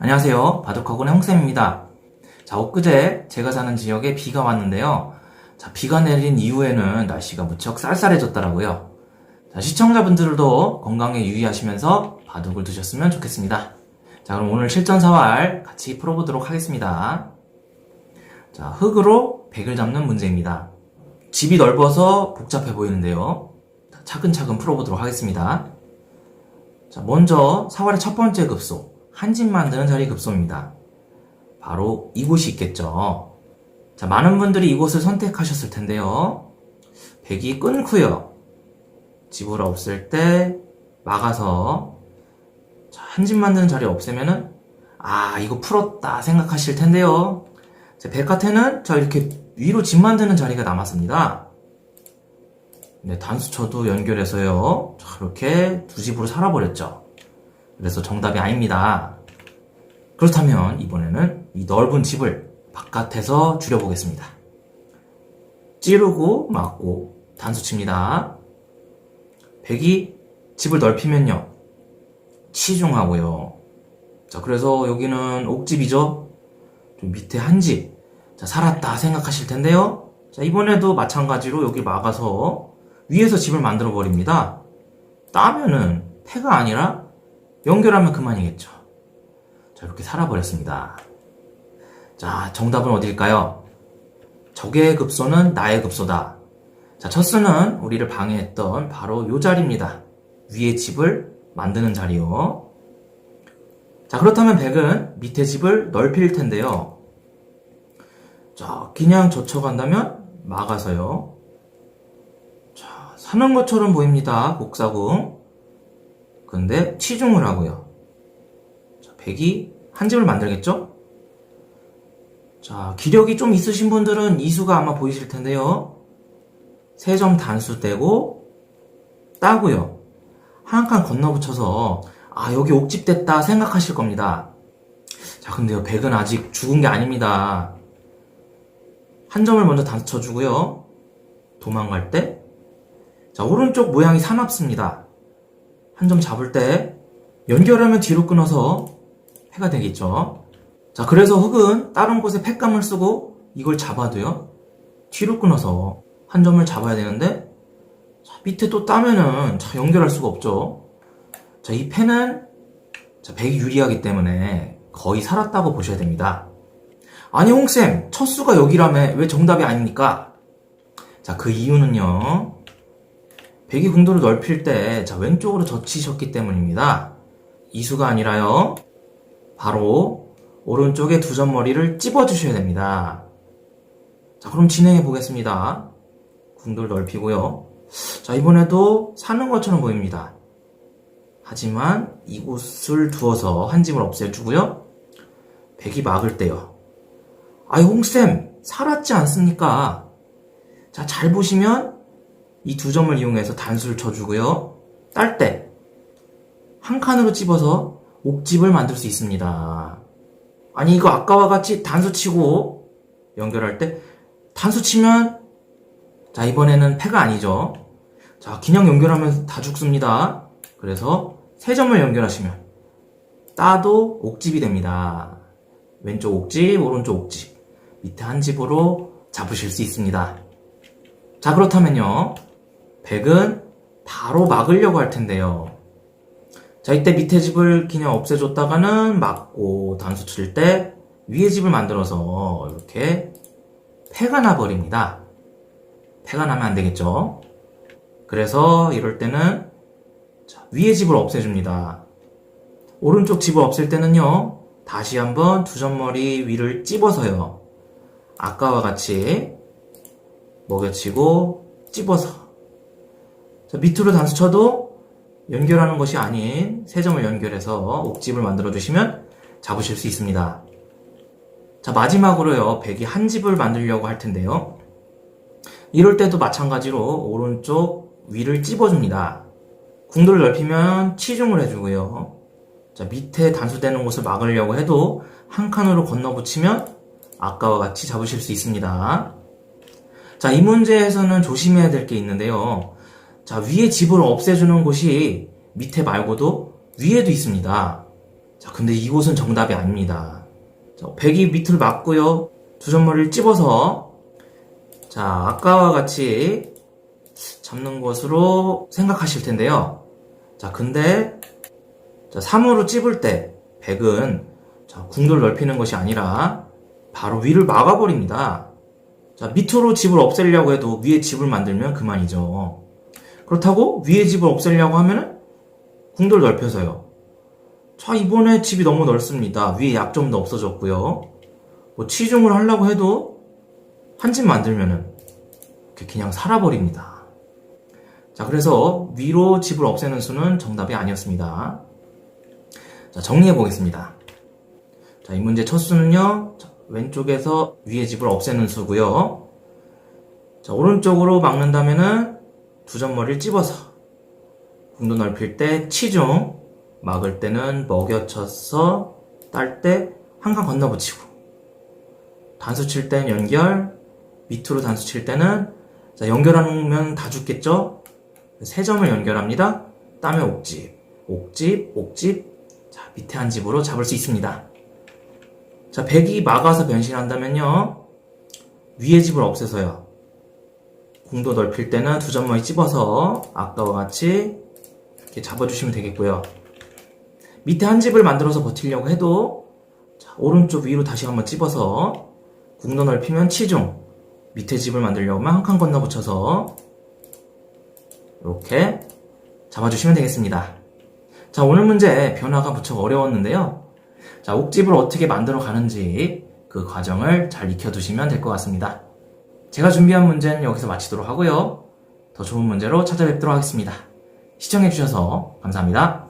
안녕하세요. 바둑학원의 홍쌤입니다. 자, 엊그제 제가 사는 지역에 비가 왔는데요. 자, 비가 내린 이후에는 날씨가 무척 쌀쌀해졌더라고요. 자, 시청자분들도 건강에 유의하시면서 바둑을 두셨으면 좋겠습니다. 자, 그럼 오늘 실전 사활 같이 풀어보도록 하겠습니다. 자, 흙으로 백을 잡는 문제입니다. 집이 넓어서 복잡해 보이는데요. 자, 차근차근 풀어보도록 하겠습니다. 자, 먼저 사활의 첫 번째 급소, 한 집 만드는 자리 급소입니다. 바로 이곳이 있겠죠. 자, 많은 분들이 이곳을 선택하셨을 텐데요. 백이 끊고요. 집을 없앨 때 막아서 한 집 만드는 자리 없애면은 아 이거 풀었다 생각하실 텐데요. 자, 백화태는 자 이렇게 위로 집 만드는 자리가 남았습니다. 네, 단수쳐도 연결해서요. 자, 이렇게 두 집으로 살아버렸죠. 그래서 정답이 아닙니다. 그렇다면 이번에는 이 넓은 집을 바깥에서 줄여보겠습니다. 찌르고 막고 단수칩니다. 백이 집을 넓히면요. 치중하고요. 자, 그래서 여기는 옥집이죠. 좀 밑에 한 집. 자, 살았다 생각하실 텐데요. 자, 이번에도 마찬가지로 여기 막아서 위에서 집을 만들어 버립니다. 따면은 패가 아니라 연결하면 그만이겠죠. 자, 이렇게 살아버렸습니다. 자, 정답은 어딜까요? 적의 급소는 나의 급소다. 자, 첫 수는 우리를 방해했던 바로 요 자리입니다. 위에 집을 만드는 자리요. 자, 그렇다면 백은 밑에 집을 넓힐 텐데요. 자, 그냥 젖혀간다면 막아서요. 자, 사는 것처럼 보입니다. 곡사궁. 근데 치중을 하고요. 자, 백이 한 집을 만들겠죠? 자, 기력이 좀 있으신 분들은 이 수가 아마 보이실 텐데요. 세 점 단수 떼고 따고요. 한 칸 건너 붙여서 아 여기 옥집 됐다 생각하실 겁니다. 자 근데요 백은 아직 죽은 게 아닙니다. 한 점을 먼저 단수 쳐주고요. 도망갈 때 자 오른쪽 모양이 사납습니다. 한 점 잡을 때 연결하면 뒤로 끊어서 패가 되겠죠. 자 그래서 흙은 다른 곳에 팩감을 쓰고 이걸 잡아도요. 뒤로 끊어서 한 점을 잡아야 되는데 자, 밑에 또 따면은 자, 연결할 수가 없죠. 자, 이 펜은 자, 백이 유리하기 때문에 거의 살았다고 보셔야 됩니다. 아니, 홍쌤, 첫 수가 여기라며 왜 정답이 아닙니까? 자, 그 이유는요. 백이 궁도를 넓힐 때, 자, 왼쪽으로 젖히셨기 때문입니다. 이 수가 아니라요. 바로 오른쪽에 두 점 머리를 찝어주셔야 됩니다. 자, 그럼 진행해 보겠습니다. 궁도를 넓히고요. 자, 이번에도 사는 것처럼 보입니다. 하지만 이곳을 두어서 한 집을 없애주고요. 백이 막을 때요. 아이, 홍쌤, 살았지 않습니까? 자, 잘 보시면 이 두 점을 이용해서 단수를 쳐주고요. 딸 때, 한 칸으로 찝어서 옥집을 만들 수 있습니다. 아니, 이거 아까와 같이 단수 치고 연결할 때, 단수 치면, 자, 이번에는 패가 아니죠. 자, 그냥 연결하면 다 죽습니다. 그래서 세 점을 연결하시면 따도 옥집이 됩니다. 왼쪽 옥집, 오른쪽 옥집. 밑에 한 집으로 잡으실 수 있습니다. 자, 그렇다면요. 백은 바로 막으려고 할 텐데요. 자, 이때 밑에 집을 그냥 없애줬다가는 막고 단수 칠 때 위에 집을 만들어서 이렇게 패가 나버립니다. 패가 나면 안 되겠죠? 그래서 이럴 때는 자, 위에 집을 없애줍니다. 오른쪽 집을 없앨 때는요. 다시 한번 두 점머리 위를 찝어서요. 아까와 같이 먹여치고 찝어서 자, 밑으로 단수 쳐도 연결하는 것이 아닌 세 점을 연결해서 옥집을 만들어 주시면 잡으실 수 있습니다. 자 마지막으로요. 백이 한 집을 만들려고 할 텐데요. 이럴 때도 마찬가지로 오른쪽 위를 찝어줍니다. 궁도를 넓히면 치중을 해주고요. 자, 밑에 단수되는 곳을 막으려고 해도 한 칸으로 건너붙이면 아까와 같이 잡으실 수 있습니다. 자, 이 문제에서는 조심해야 될 게 있는데요. 자, 위에 집을 없애주는 곳이 밑에 말고도 위에도 있습니다. 자, 근데 이곳은 정답이 아닙니다. 자, 백이 밑을 맞고요. 두 점머리를 찝어서 자, 아까와 같이 잡는 것으로 생각하실 텐데요. 자, 근데 자, 3으로 찝을 때 백은 자, 궁도를 넓히는 것이 아니라 바로 위를 막아버립니다. 자, 밑으로 집을 없애려고 해도 위에 집을 만들면 그만이죠. 그렇다고 위에 집을 없애려고 하면은 궁도를 넓혀서요. 자, 이번에 집이 너무 넓습니다. 위에 약점도 없어졌고요. 뭐 치중을 하려고 해도 한 집 만들면은 그냥 살아버립니다. 자, 그래서 위로 집을 없애는 수는 정답이 아니었습니다. 자, 정리해 보겠습니다. 자, 이 문제 첫 수는요, 자, 왼쪽에서 위에 집을 없애는 수고요. 자, 오른쪽으로 막는다면은 두 점머리를 찝어서 궁도 넓힐 때 치중, 막을 때는 먹여쳐서 딸 때한칸 건너붙이고 단수 칠 땐 연결, 밑으로 단수 칠 때는 자, 연결하면 다 죽겠죠? 세 점을 연결합니다. 땀에 옥집, 옥집, 옥집. 자, 밑에 한 집으로 잡을 수 있습니다. 자, 백이 막아서 변신한다면요. 위에 집을 없애서요. 공도 넓힐 때는 두 점머리 찝어서 아까와 같이 이렇게 잡아주시면 되겠고요. 밑에 한 집을 만들어서 버티려고 해도 자, 오른쪽 위로 다시 한번 찝어서 궁도 넓히면 치중 밑에 집을 만들려면 한 칸 건너 붙여서 이렇게 잡아주시면 되겠습니다. 자 오늘 문제 변화가 무척 어려웠는데요. 자 옥집을 어떻게 만들어 가는지 그 과정을 잘 익혀두시면 될 것 같습니다. 제가 준비한 문제는 여기서 마치도록 하고요. 더 좋은 문제로 찾아뵙도록 하겠습니다. 시청해주셔서 감사합니다.